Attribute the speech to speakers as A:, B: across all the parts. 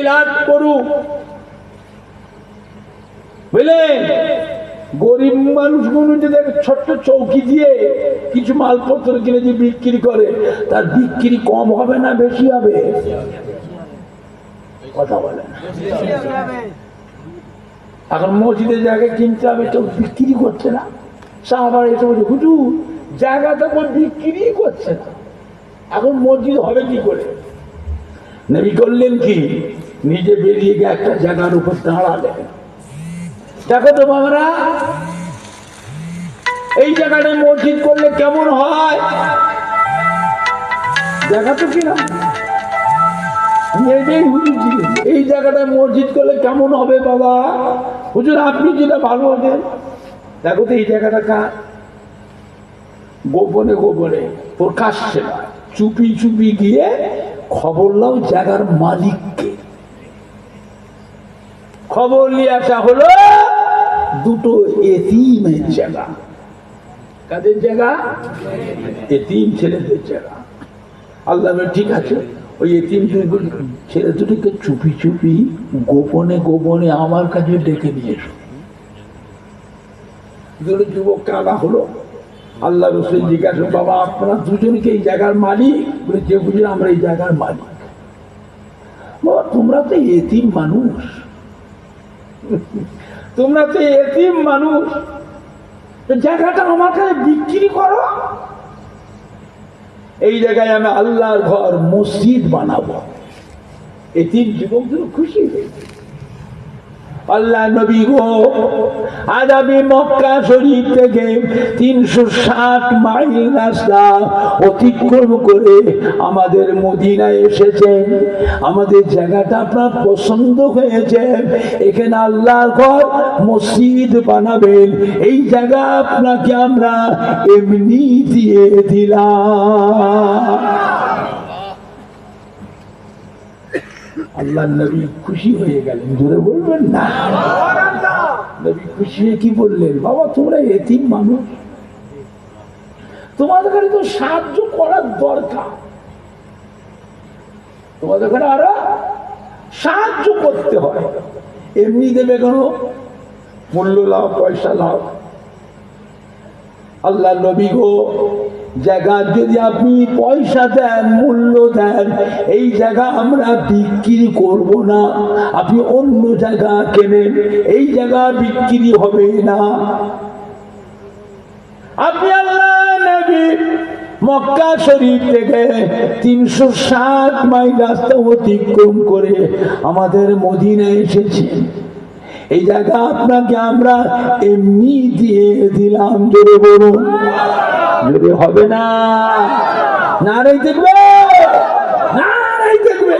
A: বিরাট করুক বুঝলেন গরিব মানুষগুলো যদি ছোট্ট চৌকি দিয়ে কিছু মালপত্র কিনে যে বিক্রি করে, তার বিক্রি কম হবে না বেশি হবে? কথা বলেন এখন মসজিদের জায়গায় কিনতে হবে তো বিক্রি করছে না। সাহাবার এসে বলছে, হুজুর জায়গাটা কোনো বিক্রি করছে না। এখন মসজিদ হবে কি করে? নবী করলেন কি? নিজে বেরিয়ে গিয়ে একটা জায়গার উপর দাঁড়ালেন দেখো তো বাবারা, এই জায়গাটায় মসজিদ করলে কেমন হয়? দেখা তো কিনা। এই জায়গাটায় মসজিদ করলে কেমন হবে বাবা? হুজুর, আপনি যেটা ভালো হবেন দেখো তো এই জায়গাটা কার? গোপনে গোপনে প্রকাশ্যে নয় চুপি চুপি গিয়ে খবর নাও জায়গার মালিককে। খবর নিয়ে আসা হলো দুটো এতিমের জায়গা। কাদের জায়গা? এতিম ছেলেদের জায়গা। আল্লাহ ঠিক আছে, ওই এতিম ছেলে দুটোকে চুপি চুপি, গোপনে গোপনে আমার কাছে ডেকে নিয়ে এসো। দুটো যুবক কাদা হলো। আল্লাহ রসুল জিজ্ঞাসা বাবা, আপনারা দুজনকে এই জায়গার মালিক? বলে, যে বুঝলেন আমরা এই জায়গার মালিক। বাবা, তোমরা তো এতিম মানুষ। তোমরা তো এতিম মানুষ। জায়গাটা আমার কাছে বিক্রি করো। এই জায়গায় আমি আল্লাহর ঘর, মসজিদ বানাবো। এতিম যুবকদের খুশি হয়েছে আল্লাহ নবী গো, আজ মক্কা শরীফ থেকে তিনশো ষাট মাইল রাস্তা অতিক্রম করে আমাদের মদিনায় এসেছেন আমাদের জায়গাটা আপনার পছন্দ হয়েছে। এখানে আল্লাহর ঘর, মসজিদ বানাবেন। এই জায়গা আপনাকে আমরা এমনি দিয়ে দিলাম। আল্লাহ নবী খুশি হয়ে গেলেন। জোরে বলবেন না? নবী খুশি হয়ে কি বললেন? বাবা, তোমরা এতিম মানুষ। তোমাদের কাছে তো সাহায্য করার দরকার। তোমাদের কাছে আরও সাহায্য করতে হয়। এমনি দেবে কেন? মূল্য লাভ, পয়সা লাভ। আল্লাহ নবী গো জায়গা যদি আপনি পয়সা দেন, মূল্য দেন, এই জায়গা আমরা বিক্রি করব না। আপনি অন্য জায়গা কেনেন, এই জায়গা বিক্রি হবে না। আপনি মক্কা শরীফ থেকে তিনশো ষাট মাইল রাস্তা অতিক্রম করে আমাদের মদিনায় এসেছেন এই জায়গা আপনাকে আমরা এমনি দিয়ে দিলাম, জোরে বলুন। জোরে হবে না, নারাই দেখবে নারাই দেখবে।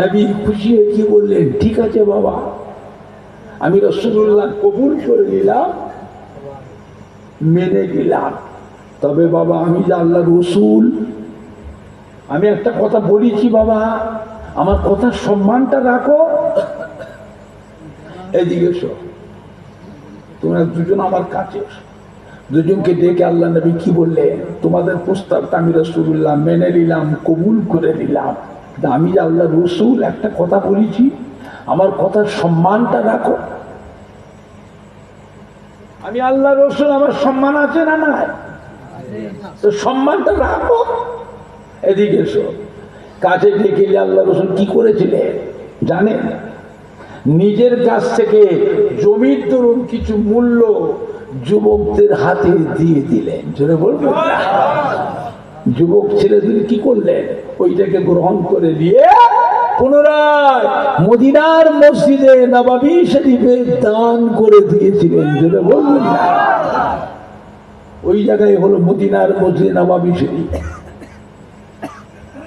A: নবী খুশি হয়ে কি বললেন? ঠিক আছে বাবা, আমি রসুল্লাহ কবুল করে নিলাম, মেনে নিলাম। তবে বাবা, আমি যে রসুল, আমি একটা কথা বলেছি বাবা, আমার কথার সম্মানটা রাখো। এদিকে তোমরা দুজন আমার কাছে এসো। দুজনকে ডেকে আল্লাহ নবী কি বললে? তোমাদের প্রস্তাবটা আমি রসুল্লাহ মেনে নিলাম, কবুল করে নিলাম। আমি যে আল্লাহ রসুল, একটা কথা বলেছি, আমার কথার সম্মানটা রাখো। আমি আল্লাহ রসুল, আমার সম্মান আছে না নাই? তো সম্মানটা রাখো। এদিকে এসো। কাছে ডেকে আল্লাহ রসুল কি করেছিলেন জানেন? নিজের কাছ থেকে জমির দরুন কিছু মূল্য যুবকদের হাতে দিয়ে দিলেন। জোরে বলবেন? যুবক ছেলেদের কি করলেন? ওইটাকে গ্রহণ করে দিয়ে পুনরায় মদিনার মসজিদে দান করে দিয়েছিলেন। ওই জায়গায় হলো মদিনার মসজিদ নবাবী শরীফ।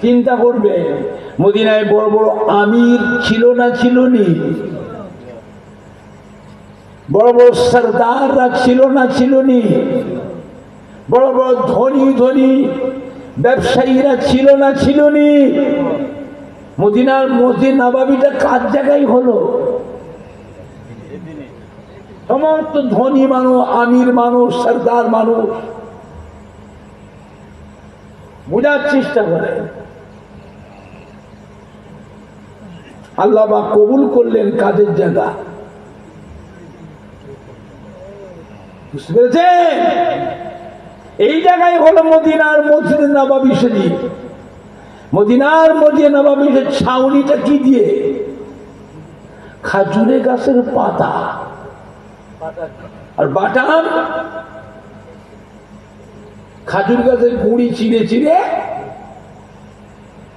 A: চিন্তা করবে মদিনায় বড় বড় আমির ছিল না ছিল নি? বড় বড় সর্দাররা ছিল না ছিল নি বড় বড় ধনী ধনী ব্যবসায়ীরা ছিল না ছিল নি মদিনার মসজিদ নবাবিটা কার জায়গায় হলো। সমস্ত ধনী মানুষ, আমির মানুষ, সর্দার মানুষ। বোঝার চেষ্টা করে। আল্লাহ কবুল করলেন কাজের জায়গা। বুঝতে পেরেছেন? এই জায়গায় হলো মদিনার মসজিদ নবাবি শরীফ। মদিনার মসজিদ নবাবির ছাউনিটা কি দিয়ে? খাজুরে গাছের পাতা। আর বাটাম খাজুর গাছের গুঁড়ি চিড়ে চিড়ে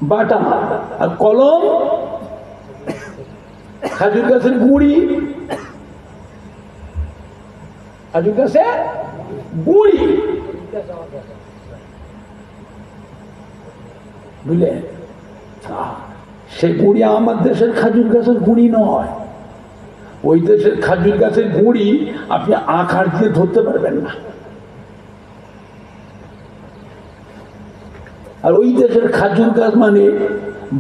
A: বাটাম আর কলম? খাজুর গাছের গুঁড়ি খাজুর গাছের গুঁড়ি। বুঝলেন আহ, সে গুঁড়ি আমার দেশের খাজুর গাছের গুঁড়ি নয়। ওই দেশের খাজুর গাছের গুঁড়ি আপনি আঁকার দিয়ে ধরতে পারবেন না। আর ওই দেশের খাজুর গাছ মানে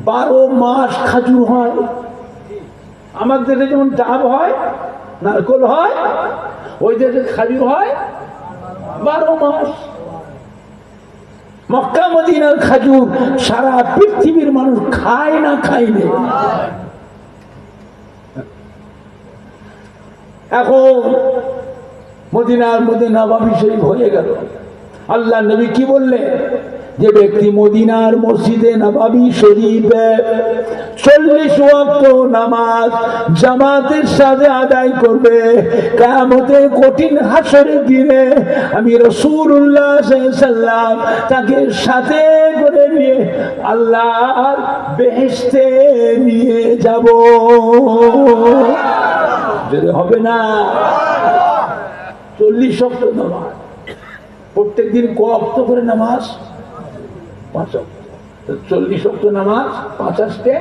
A: বারো মাস খাজুর হয়। আমার দেশে যেমন ডাব হয় নারকল হয় ওই দেশে খাজুর হয়, বারো মাস। মক্কা, মদিনার খাজুর সারা পৃথিবীর মানুষ খায় না খাইলে এখন মদিনার মধ্যে নবাবি শরীফ হয়ে গেল। আল্লাহ নবী কি বললেন? যে ব্যক্তি মদিনার মসজিদে নবাবি শরীফে চল্লিশ ওয়াক্ত নামাজ জামাতের সাথে আদায় করবে কেমতের কঠিন হাসরের দিনে আমি রসুল্লাহ তাকে সাথে করে নিয়ে আল্লাহর বেহেস্তে নিয়ে যাব। যদি হবে না, চল্লিশ অক্ট নামাজ প্রত্যেক দিন ক অক্ত করে নামাজ? পাঁচ চল্লিশ অক্ট নামাজ, পাঁচ আসতে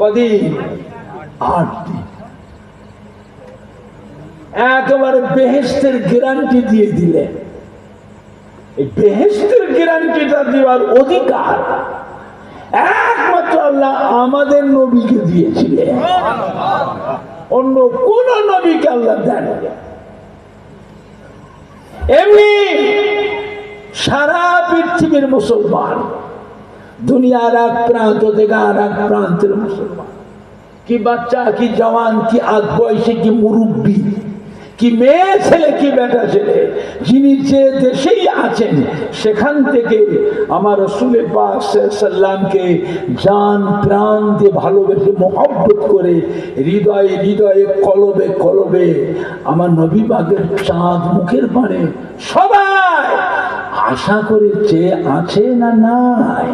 A: কদিন? আট দিন। একেবারে বেহেস্তের গ্যারান্টি দিয়ে দিলেন এই বেহেস্তের গ্যারান্টিটা দেওয়ার অধিকার একমাত্র আল্লাহ আমাদের নবীকে দিয়েছিলেন। অন্য কোন নবীকে আল্লাহ দেন এমনি সারা পৃথিবীর মুসলমান, দুনিয়ার এক প্রান্ত থেকে আর এক প্রান্তের মুসলমান। কি বাচ্চা, কি জওয়ান, কি আগ বয়সে কি মুরব্বী, কি মেয়ে ছেলে, কি বেটা ছেলে, যিনি যে দেশেই আছেন, সেখান থেকে আমার রসুলের পাক সাল্লামকে জান, প্রাণ দিয়ে ভালোবেসে মহব্বত করে হৃদয়ে হৃদয়ে, কলবে কলবে আমার নবী বাগের চাঁদ মুখের পানে সবাই আশা করে চেয়ে আছে না নাই?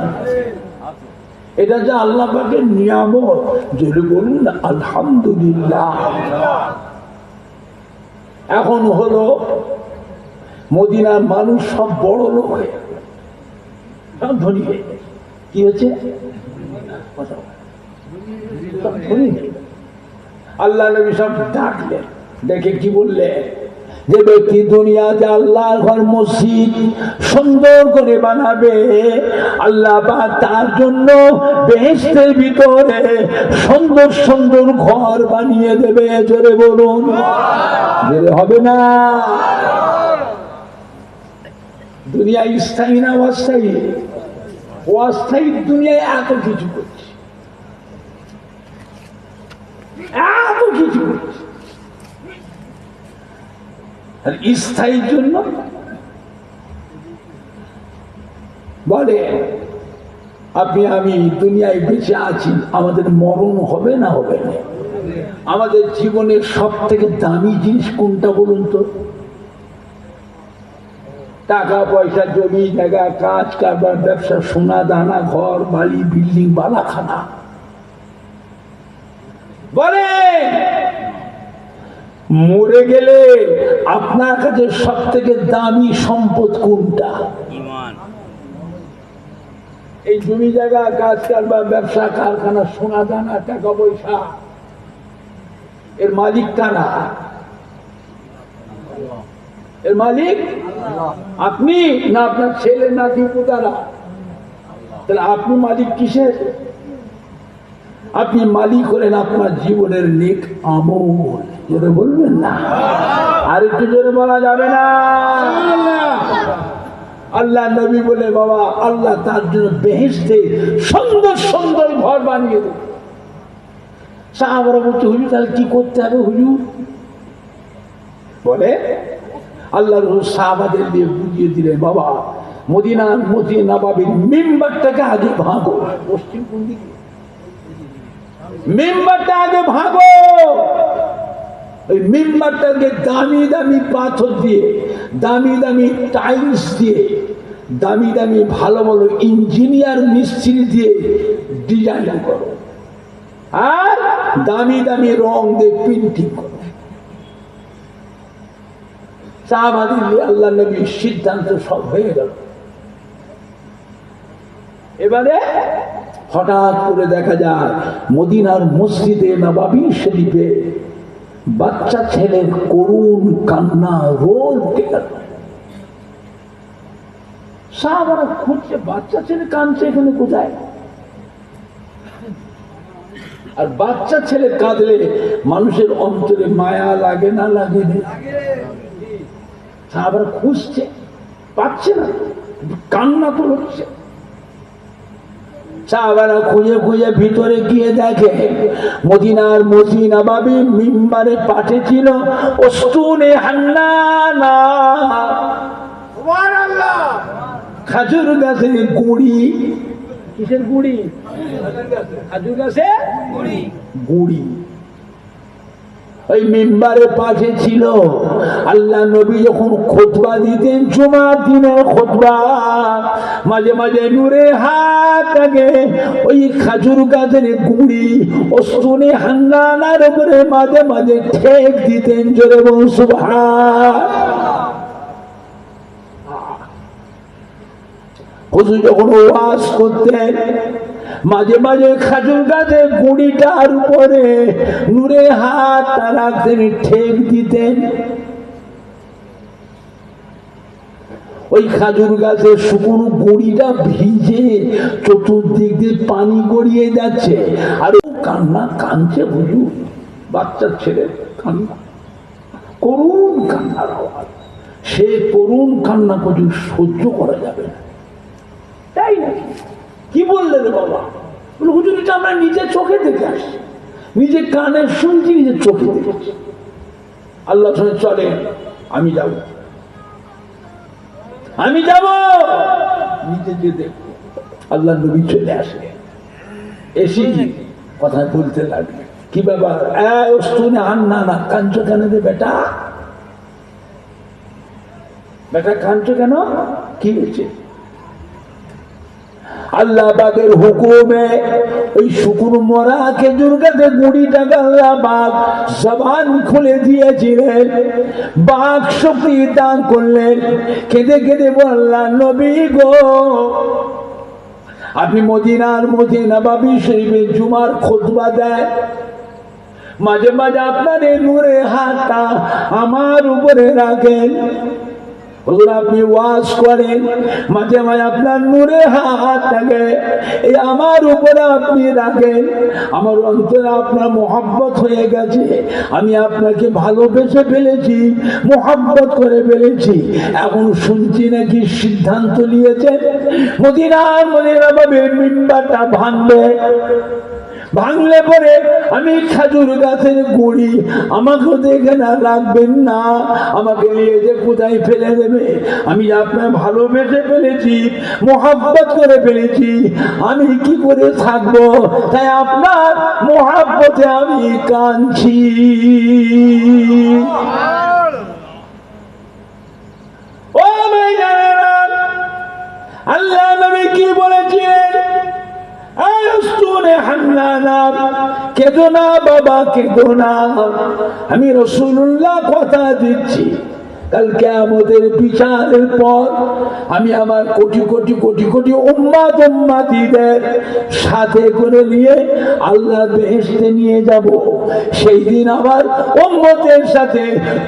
A: এটা যে আল্লাহ পাকের নিয়ামত যদি বলুন আলহামদুলিল্লাহ। এখন হলো মদিনার মানুষ সব বড় লোক হয়ে কি হচ্ছে। আল্লাহ নবী সব ডাকলেন। দেখে কি বললে যে ব্যক্তি দুনিয়াতে আল্লাহর ঘর মসজিদ সুন্দর করে বানাবে, আল্লাহ পাক তার জন্য বেহেস্তের ভিতরে সুন্দর সুন্দর ঘর বানিয়ে দেবে, জোরে বলুন। হবে না। দুনিয়া স্থায়ী না অস্থায়ী? অস্থায়ী দুনিয়ায় এত কিছু করছে। এত কিছু করছে। আর স্থায়ীর জন্য বলে, আপনি, আমি দুনিয়ায় বেঁচে আছি, আমাদের মরণ হবে না হবে না? আমাদের জীবনের সব থেকে দামি জিনিস কোনটা বলুন তো? টাকা, পয়সা, জমি, জায়গা, কাজ, কারবার, ব্যবসা, সোনা, দানা, ঘর, বাড়ি, বিল্ডিং, বালাখানা। বলে মরে গেলে আপনার কাছে সব থেকে দামি সম্পদ কোনটা? এই জমি জায়গা কাজ কারবার ব্যবসা কারখানা সোনা দানা টাকা পয়সা এর মালিক কারা এর মালিক? আপনি না আপনার ছেলে না দিপুতারা তাহলে আপনি মালিক কিসের? আপনি মালিক হলেন আপনার জীবনের নেক আমল। জোরে বলবেন না, আর একটু জোরে বলা যাবে না। আল্লাহ নবী বলে, বাবা, আল্লাহ তার জন্য বেহেস্তে সুন্দর সুন্দর ঘর বানিয়ে দেবে। হুজুর, তাহলে কি করতে হবে হুজুর? বলে, আল্লাহ রসুল সাহাবাদের দিয়ে বুঝিয়ে দিলেন, বাবা মদিনার মতি নবাবির মেম্বারটাকে আগে ভাগো পশ্চিম মেম্বারটা আগে ভাগো ওই মেম্বারটাকে দামি দামি পাথর দিয়ে, দামি দামি টাইলস দিয়ে, দামি দামি ভালো ভালো ইঞ্জিনিয়ার মিস্ত্রি দিয়ে ডিজাইন করো। আর দামি দামি রং দিয়ে প্রিন্টিং করো। সাহাবাদি আল্লাহ নবীর সিদ্ধান্ত সব হয়ে গেল। এবারে হঠাৎ করে দেখা যায় মদিনার মসজিদে নবাবি শরীফে বাচ্চা ছেলের করুণ কান্না গেল সাহাবারা খুঁজছে, বাচ্চা ছেলে কাঁদছে, এখানে কোথায়? আর বাচ্চা ছেলে কাঁদলে মানুষের অন্তরে মায়া লাগে না, লাগে সাহাবারা খুঁজছে, পাচ্ছে না, কান্না তো হচ্ছে। সাহাবারা খুঁজে খুঁজে ভিতরে গিয়ে দেখে। মদিনার মদিনা বাবি মিম্বারে পাঠে ছিল অস্তুনে হান্নানা। খাজুর গাছের গুড়ি। কিসের গুড়ি? খাজুর গাছে গুড়ি। ওই মেম্বারে পাশে ছিল। আল্লাহ নবী যখন খোতবা দিতেন, জুমার দিনের খোতবা, মাঝে মাঝে নূরে হাত আগে ওই খাজুর গাছের গুড়ি ও শুনে হান্নানার উপরে মাঝে মাঝে ঠেক দিতেন, জোরে সুবহান। হুজুর যখন ওয়াজ করতেন মাঝে মাঝে খাজুর গাছে গুড়িটার উপরে নূরে হাত রাখতেন ঠেক দিতেন। ওই খাজুর গাছের শুকনো গড়িটা ভিজে চতুর্দিক দিয়ে পানি গড়িয়ে যাচ্ছে। আর ও কান্না কাঁদছে হুজুর বাচ্চার ছেলে, কান্না। করুণ কান্নার আওয়াজ। সে করুণ কান্না পর্যন্ত সহ্য করা যাবে না। তাই নাকি? কি বললে রে বাবা হুজুর, এটা আমরা নিজের চোখে দেখে আসছি নিজে কানে শুনছি, নিজের চোখে দেখেছি আল্লাহ চলে আমি যাব। আমি যাব। নিজে যে দেখব। আল্লাহ নবী চলে আসে। এসে কথা বলতে লাগবে কি ব্যাপার? শুনে আন না না কাঞ্চ কেন দে বেটা? বেটা কাঞ্চ কেন? কি হয়েছে? আল্লাহ হুকুমে ওই শুকুর মরা খেজুর গাছে গুড়িটাকে আল্লাহ বাঘ জবান খুলে দিয়েছিলেন। বাঘ শক্তি দান করলেন। কেঁদে কেঁদে বললাম নবী গো আপনি মদিনার মদিনা বাবি শরীফের জুমার খোদবা দেয়। মাঝে মাঝে আপনার এই নূরে হাতটা আমার উপরে রাখেন। আপনি করেন, মাঝে মাঝে আপনার নূরে হাত থাকে। এই আমার উপরে আপনি রাখেন, আমার আপনার মোহাব্বত হয়ে গেছে। আমি আপনাকে ভালোবেসে ফেলেছি, মোহাব্বত করে ফেলেছি। এখন শুনছি নাকি সিদ্ধান্ত নিয়েছেন? মদিনা মদিনা বাবের মিম্বারটা ভাঙবে। ভাঙলে পরে আমি খাজুর গাছের গুড়ি, আমাকে দেখে না রাখবেন না। আমাকে নিয়ে যে কোথায় ফেলে দেবে? আমি আপনার ভালোবেসে ফেলেছি, মোহাব্বত করে ফেলেছি। আমি কি করে থাকব? তাই আপনার মোহাব্বতে আমি কাঁদছি। আল্লাহ নবী কি বলেছিলেন? বাবা আমি রসুল্লাহ কথা দিচ্ছি। কালকে আমাদের বিচারের পর আমি আমার কোটি কোটি কোটি কোটি উম্মাদ উম্মাদিদের সাথে করে নিয়ে আল্লাহ বেহেশতে নিয়ে যাব। সেই দিন আবার উম্মতের সাথে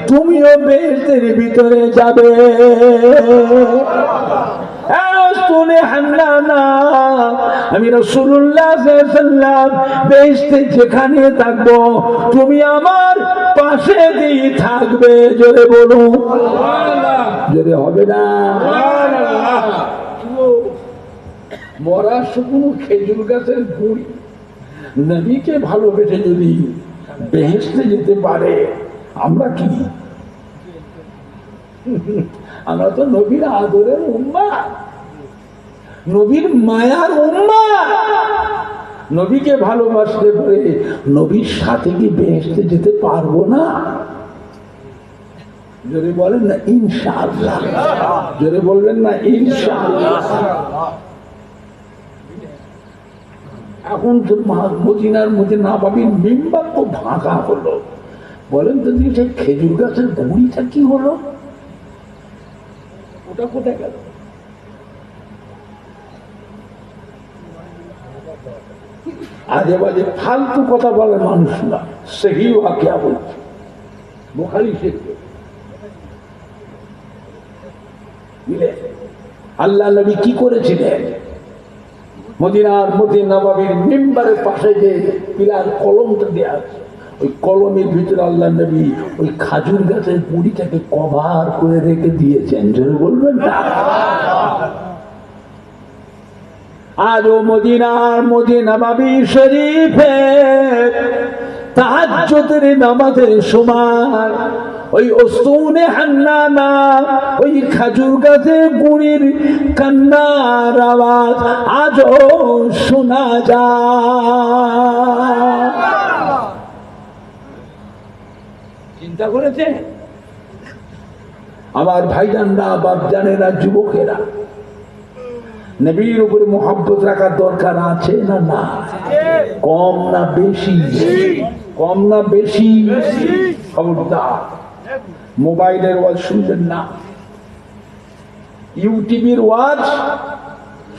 A: তুমিও বেহেশতের ভিতরে যাবে। হান্নানা আমি রসুল্লাহ সাল্লাম বেহেশতে যেখানে থাকব তুমি আমার পাশে দিয়ে থাকবে জোরে বলুন। জোরে হবে না। মরা শুকনো খেজুর গাছের গুড়ি। নবীকে ভালোবেসে যদি বেহেসতে যেতে পারে আমরা কি? আমরা তো নবীর আদরের উম্মা। নবীর মায়ার উম্মা নবীকে ভালোবাসতে পারে নবীর সাথে কি বেহেসতে যেতে পারব না? জোরে বলেন না, ইনশাআল্লাহ। জোরে বলবেন না, ইনশাআল্লাহ। এখন তো মদিনার মধ্যে না পাবির মেম্বার তো ভাঙা হলো। বলেন তো খেজুর গাছের গুড়িটা কি হলো? ওটা কোথায় গেল? আজে বাজে ফালতু কথা বলে মানুষ না। সেই ওয়াকিয়া বলছে শেখে বুঝলে? আল্লাহ নবী কি করেছিলেন? মদিনার মদিন নবাবির মেম্বারের পাশে যে পিলার কলমটা দেওয়া আছে, ওই কলমের ভিতরে আল্লাহ নবী ওই খাজুর গাছের পুরিটাকে কভার করে রেখে দিয়েছেন। জোরে বলবেন না? আজও মদিনার মদিনা বাবি শরীফে তাহাজ্জুদের নামাজের সময় ওই ওসুনে হান্নানা, ওই খাজুর গাছে গুড়ির কান্নার আওয়াজ আজও শোনা যায়। চিন্তা করেছে আমার ভাইজানরা, বাপজানেরা, যুবকেরা নবীর উপরে মোহাব্বত রাখার দরকার আছে না না কম না বেশি? কম না বেশি? খবরদার। মোবাইলের ওয়াজ শুনবেন না। ইউটিভির ওয়াজ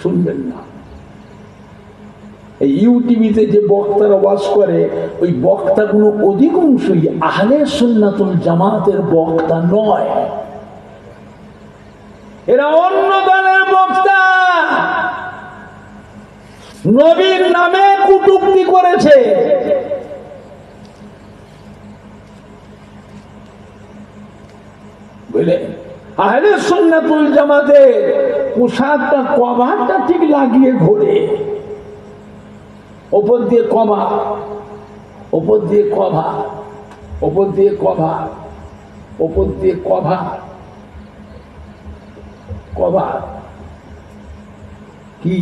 A: শুনবেন না। ইউটিভিতে যে বক্তারা ওয়াজ করে, ওই বক্তাগুলো অধিকাংশই আহলে সুন্নাতুল জামাতের বক্তা নয়। এরা অন্য দলের নবীর নামে কুটুক্তি করেছে। বুঝলে? ঠিক লাগিয়ে ঘোরে। ওপর দিয়ে কভা দিয়ে কভা ওপর দিয়ে কভা ওপর দিয়ে কভা কভার। কি